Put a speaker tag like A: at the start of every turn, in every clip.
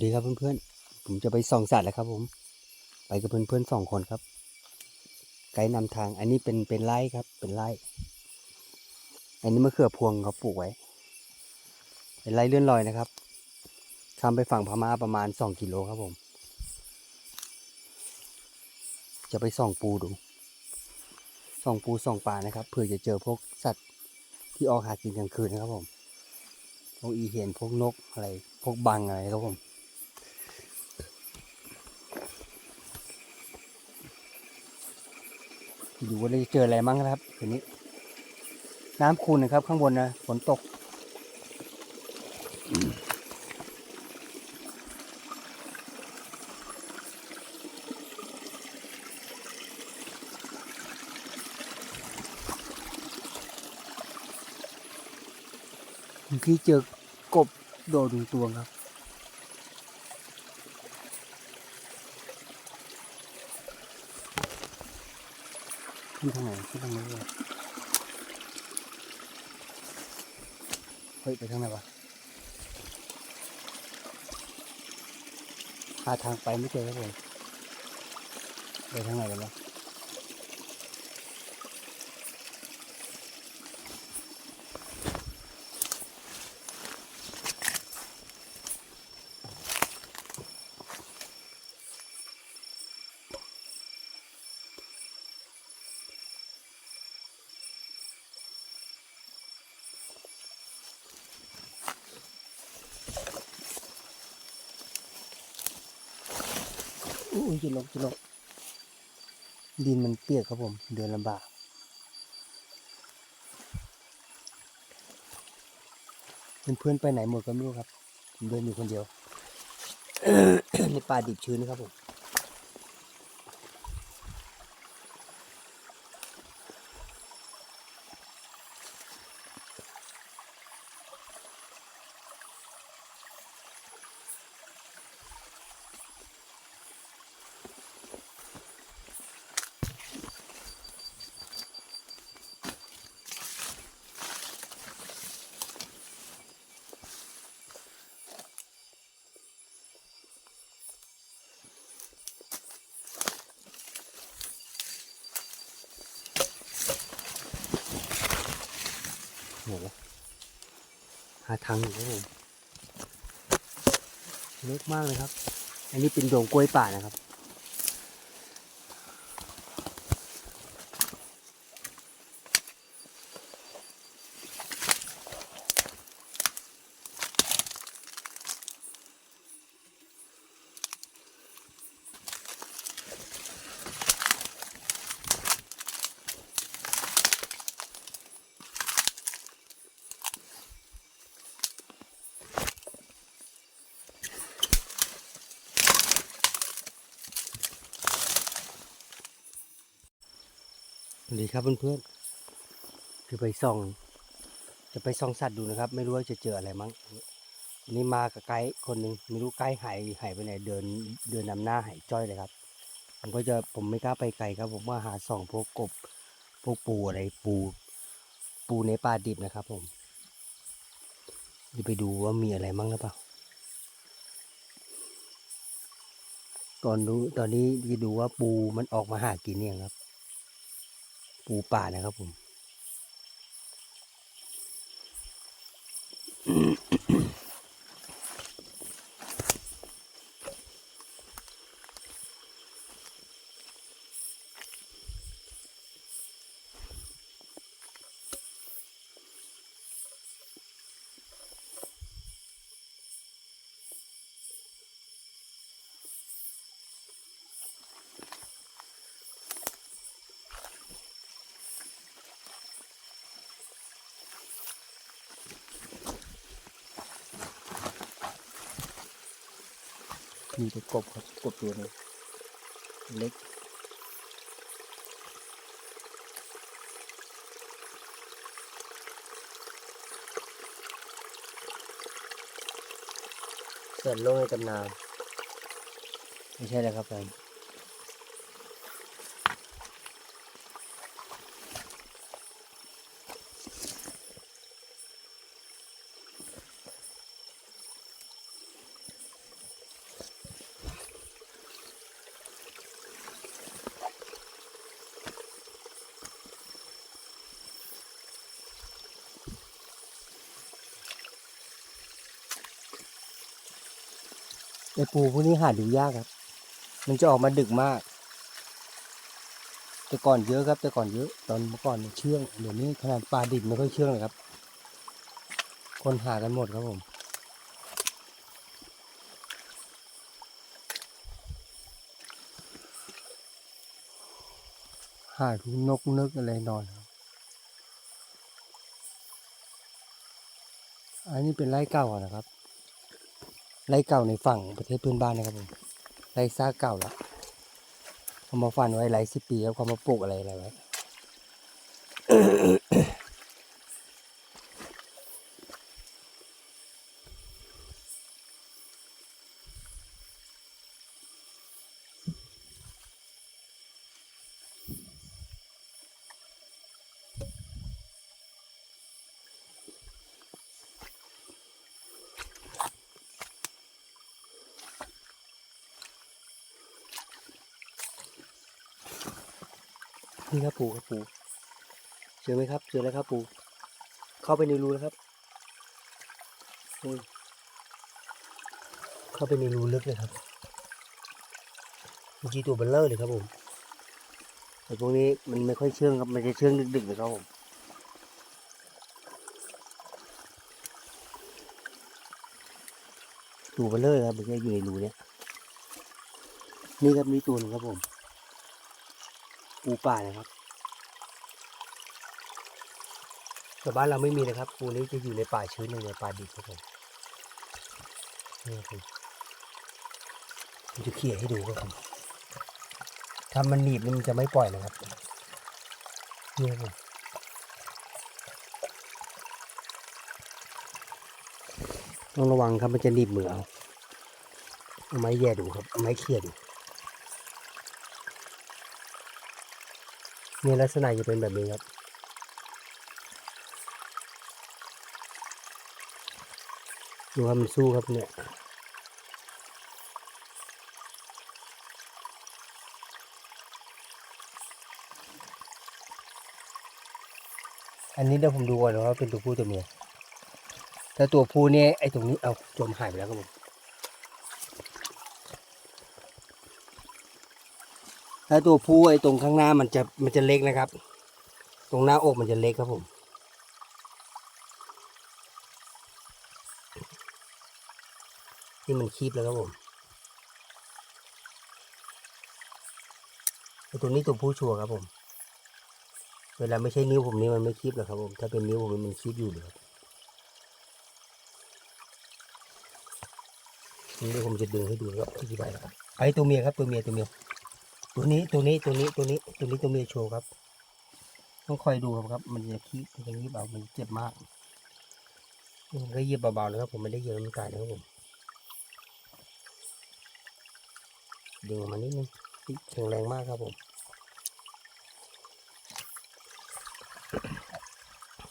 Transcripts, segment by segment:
A: ดีครับเพื่อนๆ ผมจะไปส่องสัตว์แล้วครับผม ไปกับเพื่อนๆสองคนครับ ไกด์นำทาง อันนี้เป็นเป็นไร่ครับ เป็นไร่ อันนี้มะเขือพวงเขาปลูกไว้ เป็นไร่เลื่อนลอยนะครับข้ามไปฝั่งพม่าประมาณสองกิโลครับผม จะไปส่องปูดู ส่องปูส่องปลานะครับ เผื่อจะเจอพวกสัตว์ที่ออกหากินกลางคืนนะครับผม พวกอีเห็นพวกนกอะไร พวกบังอะไรครับผม ดูว่าจะเจออะไรมั้งนะครับคืนนี้ น้ำคูนนะครับ ข้างบนนะฝนตกเมื่อกี้เจอกบโดดหนึ่งตัวครับ ขึ้นทางไหนขึ้นทางนี้เลยเฮ้ยไปทางไหนวะหาทางไปไม่เจอเลยไปทางไหนกันวะ อุ้ยจิลกจิลกดินมันเปียกครับผม เดินลำบากเพื่อนๆไปไหนหมดก็ไม่รู้ครับผมเดินอยู่คนเดียวในป่าดิบชื้นนะครับผม โหหาทางอยู่ครับผมเล็กมากเลยครับ อันนี้เป็นโดงกล้วยป่านะครับ วัสดีครับเพื่อนๆจะไปส่อง จะไปส่องสัตว์ดูนะครับ ไม่รู้ว่าจะเจออะไรมั้ง นี่มากับไกด์คนหนึ่งไม่รู้ไกด์หายหายไปไหนเดินเดินนำหน้าหายจ้อยเลยครับ ผมก็จะผมไม่กล้าไปไกลครับ ผมว่าหาส่องพวกกบพวกปูอะไรปู ปูในป่าดิบนะครับ ผมจะไปดูว่ามีอะไรมั้งหรือเปล่าตอนดูตอนนี้จะดูว่าปูมันออกมาหากินเนี่ยงครับ ปูป่านะครับผม มีแต่กบครับกบตัวนึงเล็กเกิดโลกในตำนานไม่ใช่แล้วครับแฟน ปูพวกนี้หาดูยากครับ มันจะออกมาดึกมาก แต่ก่อนเยอะครับ แต่ก่อนเยอะ ตอนเมื่อก่อนเนี่ยเชื่องเดี๋ยวนี้ขนาดปลาดิบไม่ค่อยเชื่องเลยครับ คนหากันหมดครับผมหาทุกนกนึกอะไรนอนอันนี้เป็นไร่เก่านะครับ ไร่เก่าในฝั่งประเทศเพื่อนบ้านนะครับผมไร่ซ่ากเก่าละเขามาฟันไว้หลายสิบปีแล้วเขามาปลูกอะไรอะไรไว้ นี่ครับปูครับปูเจอไหมครับเจอแล้วครับปูเข้าไปในรูแล้วครับเข้าไปในรูลึกเลยครับเมื่อกี้ตัวเบลเลอร์เลยครับผมแต่พวกนี้มันไม่ค่อยเชื่องครับมันจะเชื่องดึกๆเลยครับผมตัวเบลเลอร์ครับมันจะอยู่ในรูเนี้ยนี่ครับมีตัวหนึงครับผม ปูป่านะครับแต่บ้านเราไม่มีนะครับ ปูนี้จะอยู่ในป่าชื้นในป่าดิบครับผมนี่ครับผมจะเขี่ยให้ดูครับผมถ้ามันหนีบมันจะไม่ปล่อยนะครับนี่ครับต้องระวังครับมันจะหนีบมือเอาเอาไม้แย่ดูครับเอาไม้เขี่ยดู นี่ยลักษณะจะเป็นแบบนี้ครับดูครับมันสู้ครับเนี่ยอันนี้เดี๋ยวผมดูก่อนนะว่าเป็นตัวผู้ตัวเมียถ้าตัวผู้เนี่ยไอ้ตรงนี้เอาจมหายไปแล้วครับผม ถ้าตัวผู้ไอ้ตรงข้างหน้ามันจะมันจะเล็กนะครับ ตรงหน้าอกมันจะเล็กครับผมที่มันคีบแล้วครับผมไอตัวนี้ตัวผู้ชัวร์ครับผม เวลาไม่ใช่นิ้วผมนี่มันไม่คีบหรอกครับผม ถ้าเป็นนิ้วผมมันคีบอยู่เลยครับนี่เดี๋ยวผมจะดึงให้ดูครับอธิบายครับไอ้ตัวเมียครับตัวเมียตัวเมีย ตัวนี้ตัวนี้ตัวนี้ตัวนี้ตัวนี้ตัวเมียโชว์ครับ ต้องคอยดูครับครับมันจะขี้มันจะยีบเอามันเจ็บมากมันก็ยีบเบาๆนะครับผมไม่ได้เยอะมันตายนะครับผมดึงมานิดนึงแข็งแรงมากครับผม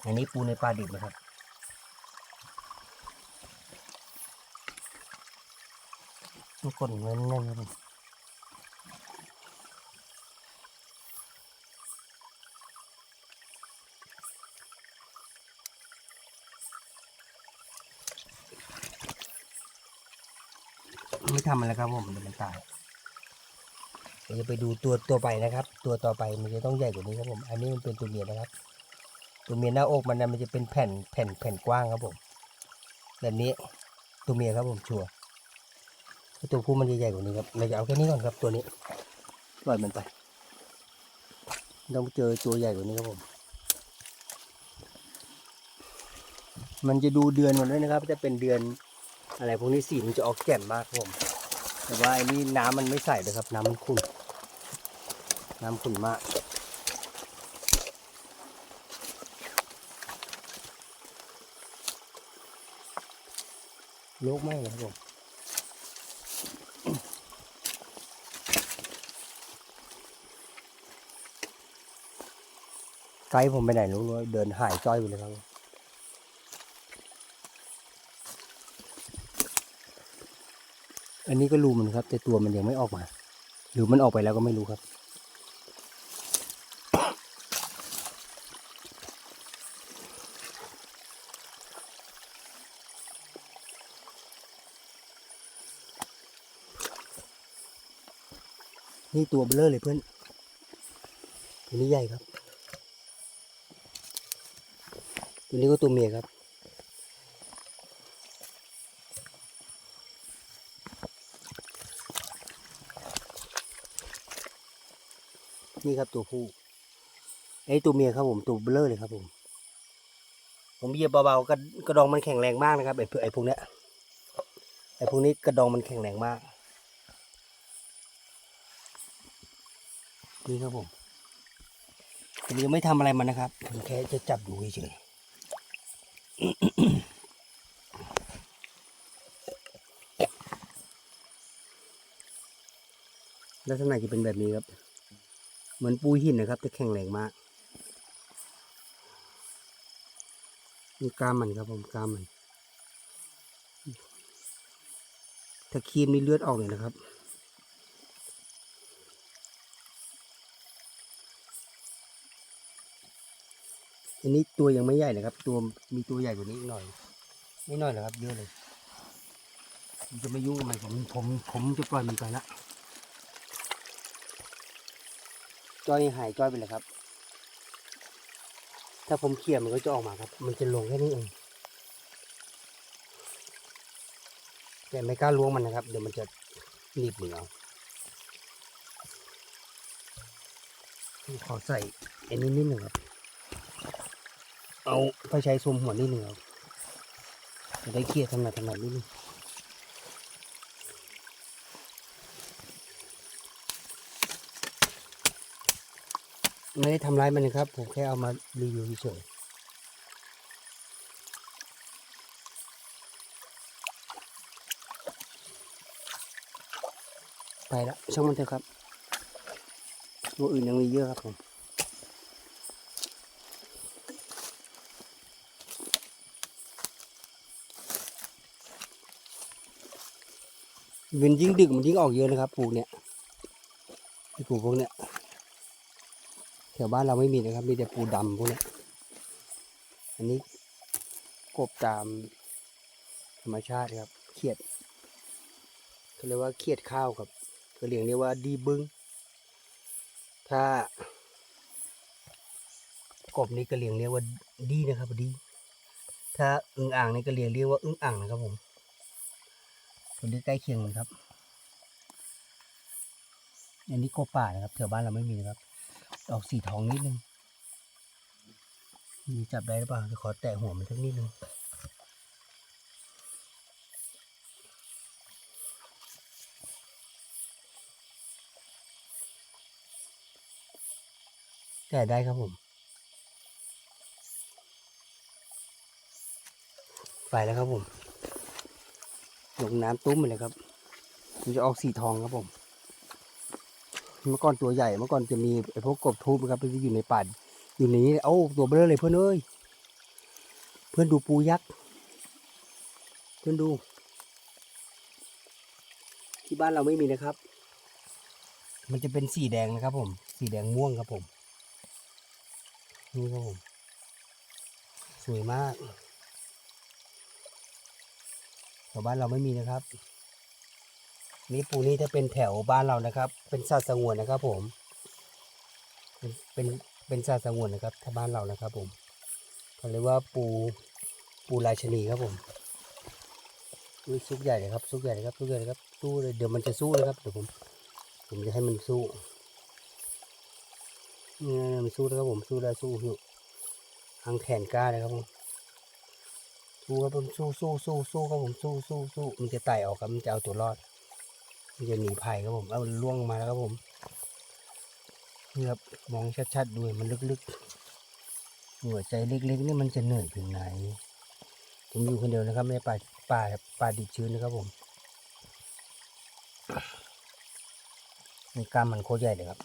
A: อันนี้ปูในปลาดิบนะครับต้องกดแน่นๆครับผม ไม่ทำอะไรครับผมเดี๋ยวมันตายเดี๋ยวจะไปดูตัวตัวไปนะครับ ตัวต่อไปมันจะต้องใหญ่กว่านี้ครับผม อันนี้มันเป็นตัวเมียนะครับ ตัวเมียหน้าอกมันนะมันจะเป็นแผ่นแผ่นแผ่นกว้างครับผมแบบนี้ตัวเมียครับผมชัวร์ตัวผู้มันจะใหญ่กว่านี้ครับเราจะเอาแค่นี้ก่อนครับตัวนี้ปล่อยมันไปต้องเจอตัวใหญ่กว่านี้ครับผม มันจะดูเดือนหมดเลยนะครับ จะเป็นเดือนอะไรพวกนี้สีมันจะออกแจ่มมากครับผม แต่ว่าไอ้นี่น้ำมันไม่ใสเลยครับ น้ำมันขุ่น น้ำขุ่นมาก โลกมากเลยครับผมไกด์ผมไปไหนรู้เลยเดินหายจ้อยไปเลยครับ อันนี้ก็รูมันครับ แต่ตัวมันยังไม่ออกมา หรือมันออกไปแล้วก็ไม่รู้ครับ นี่ตัวเบลเลอร์เลยเพื่อนตัวนี้ใหญ่ครับ ตัวนี้ก็ตัวเมียครับ นี่ครับตัวผู้ไอ้ตัวเมียครับผมตัวเบลเลอร์เลยครับผม ผมเหยียบเบาๆกระกระดองมันแข็งแรงมากนะครับไอ้ไอ้พวกเนี้ยไอ้พวกนี้กระดองมันแข็งแรงมาก นี่ครับผมผมยังไม่ทำอะไรมันนะครับผมแค่จะจับดูเฉยๆลักษณะจะเป็นแบบนี้ครับ เหมือนปูหินนะครับแต่แข็งแรงมากนี่กล้ามมันครับผมกล้ามมันถ้าคีมนี่เลือดออกเลยนะครับอันนี้ตัวยังไม่ใหญ่นะครับ ตัวมีตัวใหญ่กว่านี้อีกหน่อย ไม่น้อยนะครับ เยอะเลยจะไม่ยุ่งกับมันผมผมผมจะปล่อยมันไปละ จ้อยหายจ้อยไปเลยครับ ถ้าผมเขี่ยมันก็จะออกมาครับ มันจะลงแค่นี้เองแต่ไม่กล้าล้วงมันนะครับ เดี๋ยวมันจะหนีบมือเอาขอใส่ไอ้นี้นิดหนึ่งครับ เอาไฟใช้ซูมหัวนิดหนึ่งครับจะได้เคลียร์ถนัดถนัดนิดนึง ไม่ได้ทำร้ายมันนะครับ ผมแค่เอามารีวิวเฉยๆไปละช่างมันเถอะครับตัวอื่นยังมีเยอะครับผมมันยิ่งดึกมันยิ่งออกเยอะนะครับปูเนี่ยไอ้ปูพวกเนี้ย วบ้านเราไม่มีนะครับ มีแต่ปูดำพวกนี้อันนี้กบตามธรรมชาติครับเขียดเขาเรียกว่าเขียดข้าวครับก็เรียกเรียกว่าดีบึ้งถ้ากบนี้ก็เรียกเรียกว่าดีนะครับดี ถ้าอึ่งอ่างนี่ก็เรียกเรียกว่าอึ่งอ่างนะครับผมตัวนี้ใกล้เคียงกันครับ อันนี้โกป่านะครับแถวบ้านเราไม่มีนะครับ ออกสีทองนิดนึงมีจับได้หรือเปล่าจะขอแตะหัวมันสักนิดนึงแตะได้ครับผม ไปแล้วครับผมลงน้ำตุ้มเลยครับ มันจะออกสีทองครับผม เมื่อก่อนตัวใหญ่เมื่อก่อนจะมีไอ้พวกกบทูบนะครับที่อยู่ในป่าอยู่ในนี้เอ้าตัวเบลอเลยเพื่อนเอ้ยเพื่อนดูปูยักษ์เพื่อนดู ที่บ้านเราไม่มีนะครับ มันจะเป็นสีแดงนะครับ ผม สีแดงม่วงครับผมนี่ครับผมสวยมากแถวบ้านเราไม่มีนะครับ นี่ปูนี่ถ้าเป็นแถวบ้านเรานะครับ เป็นสัตว์สงวนนะครับ ผม เป็นเป็นเป็นสัตว์สงวนนะครับถ้าบ้านเรานะครับ ผมเขาเรียกว่าปูปูราชนีครับผมอุ้ยซุกใหญ่เลยครับซุกใหญ่เลยครับซุกใหญ่เลยครับสู้เลยเดี๋ยวมันจะสู้เลยครับเดี๋ยวผมผมจะให้มันสู้นี่มันสู้นะครับผมสู้ได้สู้อยู่ทางแขนกล้าเลยครับผมสู้ครับผมสู้สู้สู้สู้ครับผมสู้สู้สู้มันจะไต่ออกครับมันจะเอาตัวรอด มันจะหนีภัยครับผม เอามันล่วงมาแล้วครับผมนี่ครับมองชัดๆดูมันลึกๆ หัวใจเล็กๆนี่มันจะเหนื่อยถึงไหน ผมอยู่คนเดียวนะครับ ไม่ได้ป่าป่าป่าดิบชื้นนะครับผมนี่กล้ามมันโคตรใหญ่เลยครับ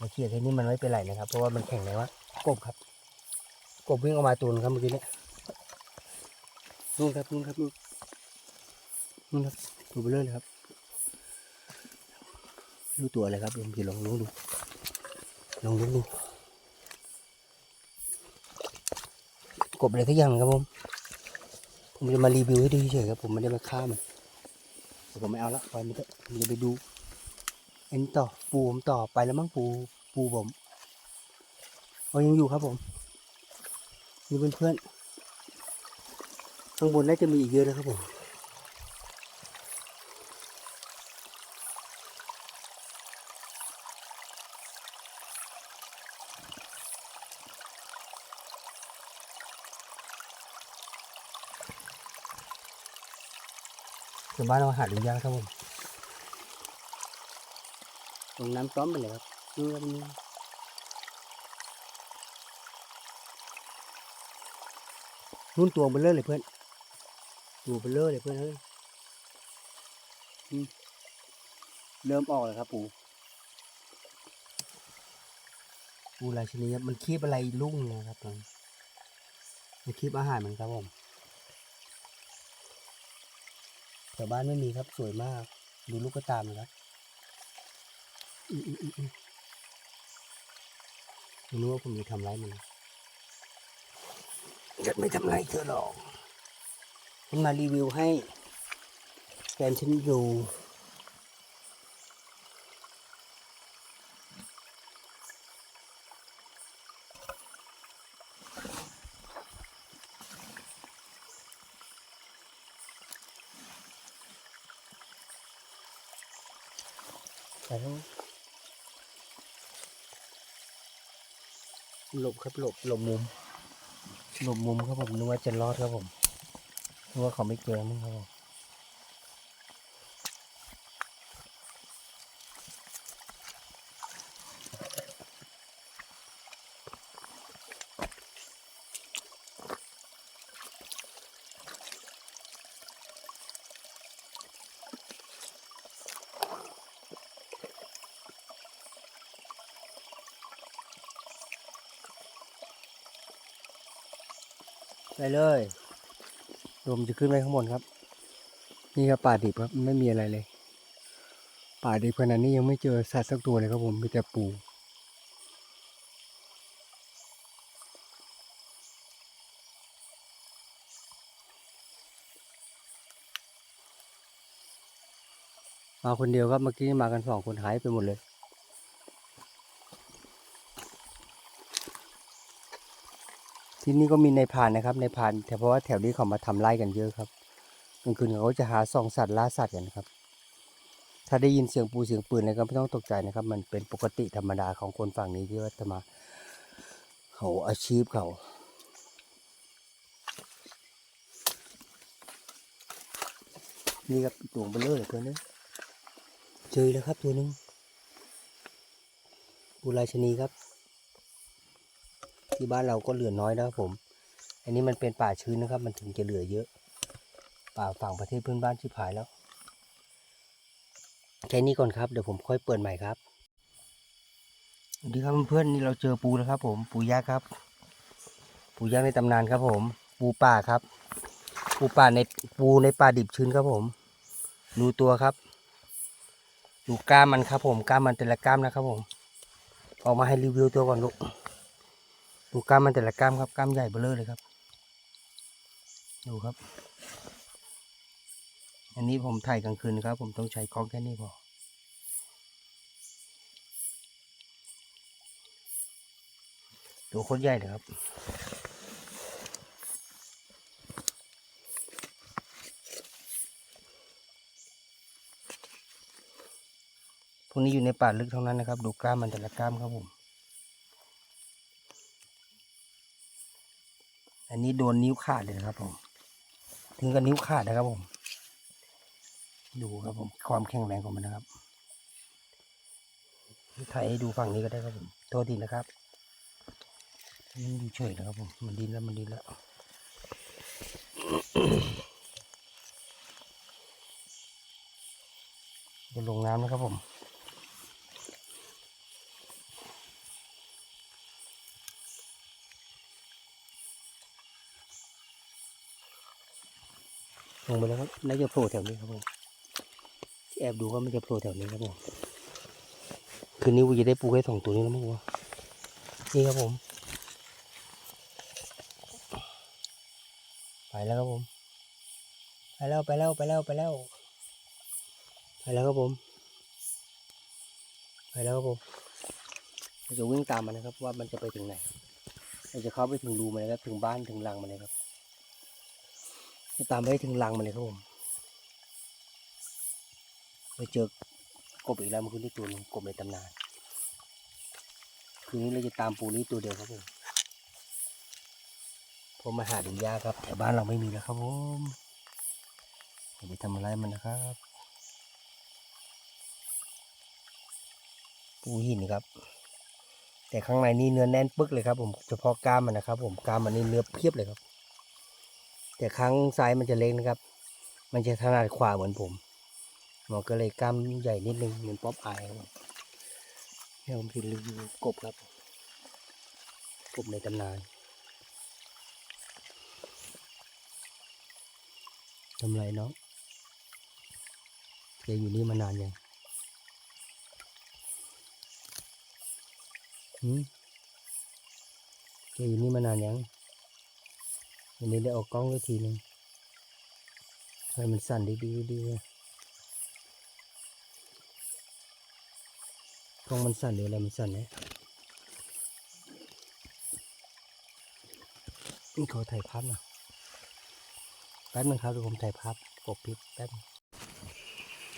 A: มาเขี่ยแค่นี้มันไม่เป็นไรนะครับ เพราะว่ามันแข็งเลยว่ากบครับ กบวิ่งออกมาตัวนึงครับเมื่อกี้เนี่ยนู่นครับนู่นครับนู่น นู่นครับตัวเบลอเลยครับรู้ตัวอะไรครับเดี๋ยวผมจะลองรู้ดูลองรู้ดูกบอะไรสักอย่างครับผมผมจะมารีวิวให้ดูเฉยครับผมไม่ได้มาฆ่ามันผมไม่เอาละปล่อยมันเถอะผมจะไปดูอันต่อปูผมต่อไปแล้วมั้งปูปูผมเอายังอยู่ครับผมนี่เพื่อนๆข้างบนน่าจะมีอีกเยอะนะครับผม ส่วนบ้านเราหาดูยากครับผมตรงน้ำต้อมไปเลยครับดูแล้วมันนุ่นตัวเบลเลอร์เลยเพื่อนตัวเบลเลอร์เลยเพื่อนเฮ้ยอืมเริ่มออกเลยครับปูปูราชนีครับมันคีบอะไรลุ่งนะครับตรงมันคีบอาหารเหมือนครับผม แต่บ้านไม่มีครับสวยมาก ดูลูกกระตามนะครับไม่รู้ว่าผมจะทำร้ายมันจะไม่ทำร้ายเธอหรอกผมมารีวิวให้แฟนฉันดู แต่ล้วหลบครับหลบหลบมุมหลบมุมครับผมนึกว่าจะรอดครับผมนึกว่าเขาไม่เจอมั้งครับผม ไปเลยลมจะขึ้นไปข้างบนครับ นี่ครับป่าดิบครับไม่มีอะไรเลย ป่าดิบขนาดนี้ยังไม่เจอสัตว์สักตัวเลยครับผมมีแต่ปูมาคนเดียวครับเมื่อกี้มากันสองคนหายไปหมดเลย ที่นี่ก็มีในพานนะครับ ในพานแต่เพราะว่าแถวนี้เขามาทำไร่กันเยอะครับกลางคืนเขาจะหาส่องสัตว์ล่าสัตว์กันครับ ถ้าได้ยินเสียงปูเสียงปืนอะไรก็ไม่ต้องตกใจนะครับ มันเป็นปกติธรรมดาของคนฝั่งนี้ที่ว่าจะมาเขาอาชีพเขานี่ครับตัวเบลเลอร์เลยตัวนี้เจอแล้วครับตัวหนึงปูราชนีครับ ที่บ้านเราก็เหลือน้อยนะครับผม อันนี้มันเป็นป่าชื้นนะครับ มันถึงจะเหลือเยอะ ป่าฝั่งประเทศเพื่อนบ้านที่ผายแล้ว แค่นี้ก่อนครับ เดี๋ยวผมค่อยเปิดใหม่ครับสวัสดีครับเพื่อนๆนี่เราเจอปูแล้วครับ ผมปูยักษ์ครับ ปูยักษ์ในตำนานครับ ผม ปูป่าครับ ปูป่าในปูในป่าดิบชื้นครับผมดูตัวครับดูกล้ามมันครับ ผมกล้ามมันแต่ละกล้ามนะครับ ผมออกมาให้รีวิวตัวก่อนลูก ดูกล้ามมันแต่ละกล้ามครับกล้ามใหญ่เบ้อเร่อเลยครับ ดูครับ อันนี้ผมถ่ายกลางคืนครับ ผมต้องใช้กล้องแค่นี้พอตัวโคตรใหญ่เลยครับพวกนี้อยู่ในป่าลึกเท่านั้นนะครับ ดูกล้ามมันแต่ละกล้ามครับผม อันนี้โดนนิ้วขาดเลยนะครับผม ถึงกับนิ้วขาดนะครับผม ดูครับผม ความแข็งแรงของมันนะครับถ่ายให้ดูฝั่งนี้ก็ได้ครับผม โทษทีนะครับนี่ดูเฉยนะครับผม มันดินแล้วมันดินแล้วจะลงน้ำนะครับผม ลงไปแล้วครับน่าจะโผล่แถวนี้ครับผมแอบดูว่ามันจะโผล่แถวนี้ครับผมคืนนี้กูจะได้ปูแค่สองตัวนี้แล้วมั้งวะนี่ครับผม ไปแล้วครับผม ไปแล้วไปแล้วไปแล้วไปแล้วไปแล้วครับผม ไปแล้วครับผมเราจะวิ่งตามมันนะครับ ว่ามันจะไปถึงไหนเราจะเข้าไปถึงรูมันเลยครับถึงบ้านถึงรังมันเลยครับ จะตามไปถึงรังมันเลยครับผมไปเจอกบอีกแล้วมันคือที่ตัวนึงกบในตำนาน คืนนี้เราจะตามปูนี้ตัวเดียวครับผมผมมาหาดูยาครับแต่บ้านเราไม่มีแล้วครับผมอย่าไปทำอะไรมันนะครับ ปูหินครับ แต่ข้างในนี่เนื้อแน่นปึกเลยครับผมเฉพาะกล้ามมันนะครับ ผมกล้ามมันนี่เนื้อเพียบเลยครับ แต่ข้งซ้ายมันจะเล็กนะครับ มันจะถนัดขวาเหมือนผมมันก็เลยกล้ามใหญ่นิดนึงเหมือนป๊อปอายครับผมเนี่ผมจะรีวิวกบครับ กบในตำนานทำไรเนาะแกอยู่นี่มานานยังหืมแกอยู่นี่มานานยัง วันนี้ได้ออกกล้องไว้ทีหนึงทำไมมันสั่นดีดีดีเลยกล้องมันสั่นหรืออะไรมันสั่นเนี่ยนี่ขอถ่ายภาพหน่อยแป๊บนึงครับเดี๋ยวผมถ่ายภาพกบพิษแป๊บ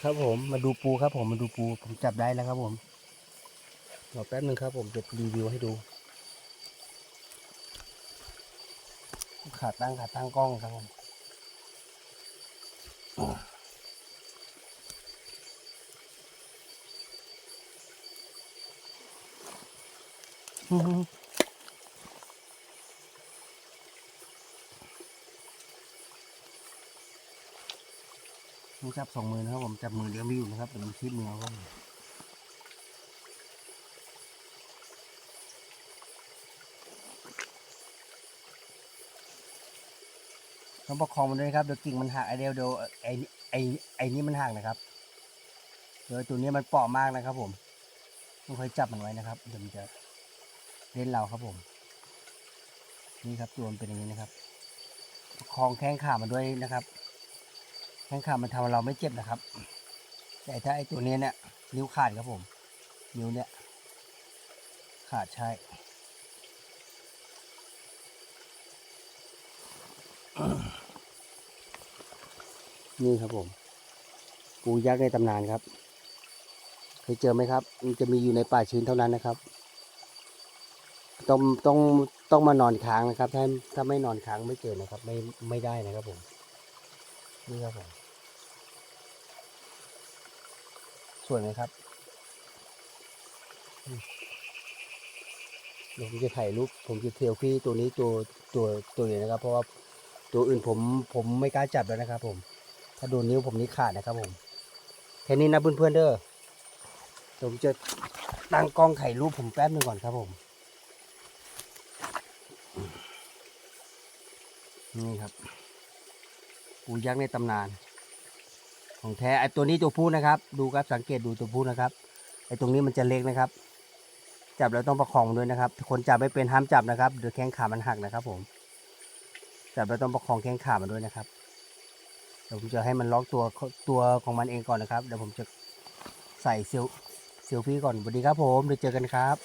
A: ครับผมมาดูปูครับผมมาดูปูผมจับได้แล้วครับผมรอแป๊บนึงครับผมจะรีวิวให้ดู ขาตั้งขาตั้งกล้องครับผมอื้อหือผมจับสองมือนะครับผมจับมือเลี้ยงไม่อยู่นะครับเป็นคลิปมือเอาครับ ต้องประคองมันด้วยครับเดี๋ยวกิ่งมันหักไอเดียวเดี๋ยวไอไอไอนี่มันหักนะครับเดี๋ยวตัวนี้มันเปาะมากนะครับ ผมต้องคอยจับมันไว้นะครับเดี๋ยวมันจะเล่นเราครับผม นี่ครับตัวมันเป็นอย่างนี้นะครับประคองแข้งขามันด้วยนะครับแข้งขามันทำเราไม่เจ็บนะครับ แต่ถ้าไอตัวนี้เนี่ยนิ้วขาดครับผม นิ้วเนี่ยขาดใช่ นี่ครับผม ปูยักษ์ในตำนานครับ เคยเจอไหมครับ มันจะมีอยู่ในป่าชื้นเท่านั้นนะครับ ต้องต้องต้องมานอนค้างนะครับ ถ้าถ้าไม่นอนค้างไม่เจอนะครับ ไม่ไม่ได้นะครับผม นี่ครับผมสวยไหมครับผมจะถ่ายรูปผมจะเทลฟี่ตัวนี้ตัวตัวตัวเดียวนะครับ เพราะว่าตัวอื่นผมผมไม่กล้าจับแล้วนะครับผม ถ้าโดนนิ้วผมนี่ขาดนะครับผมแค่นี้นะเพื่อนๆเด้อผมจะตั้งกล้องถ่ายรูปผมแป๊บหนึงก่อนครับผม นี่ครับ ปูยักษ์ในตำนาน ของแท้ไอตัวนี้ตัวผู้นะครับ ดูครับสังเกตดูตัวผู้นะครับไอตรงนี้มันจะเล็กนะครับ จับแล้วต้องประคองด้วยนะครับ คนจับไม่เป็นห้ามจับนะครับเดี๋ยวแข้งขามันหักนะครับ ผม จับแล้วต้องประคองแข้งขามันด้วยนะครับ ดี๋ยวผมจะให้มันล็อกตัวตัวของมันเองก่อนนะครับ เดี๋ยวผมจะใส่เซลเซลฟี่ก่อนสวัสดีครับผมเดี๋ยวเจอกันครับ